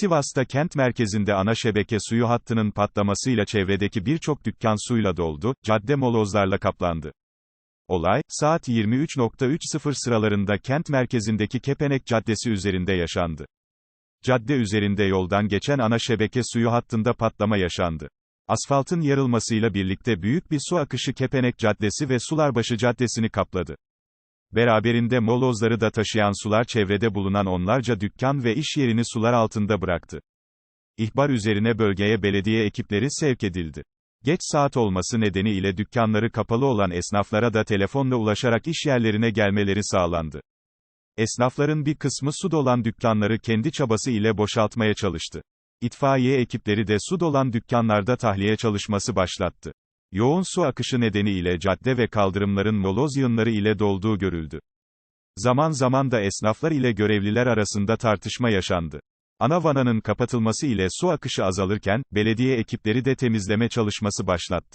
Sivas'ta kent merkezinde ana şebeke suyu hattının patlamasıyla çevredeki birçok dükkan suyla doldu, cadde molozlarla kaplandı. Olay, saat 23.30 sıralarında kent merkezindeki Kepenek Caddesi üzerinde yaşandı. Cadde üzerinde yoldan geçen ana şebeke suyu hattında patlama yaşandı. Asfaltın yarılmasıyla birlikte büyük bir su akışı Kepenek Caddesi ve Sularbaşı Caddesi'ni kapladı. Beraberinde molozları da taşıyan sular çevrede bulunan onlarca dükkan ve iş yerini sular altında bıraktı. İhbar üzerine bölgeye belediye ekipleri sevk edildi. Geç saat olması nedeniyle dükkanları kapalı olan esnaflara da telefonla ulaşarak iş yerlerine gelmeleri sağlandı. Esnafların bir kısmı su dolan dükkanları kendi çabası ile boşaltmaya çalıştı. İtfaiye ekipleri de su dolan dükkanlarda tahliye çalışması başlattı. Yoğun su akışı nedeniyle cadde ve kaldırımların moloz yığınları ile dolduğu görüldü. Zaman zaman da esnaflar ile görevliler arasında tartışma yaşandı. Ana vananın kapatılması ile su akışı azalırken, belediye ekipleri de temizleme çalışması başlattı.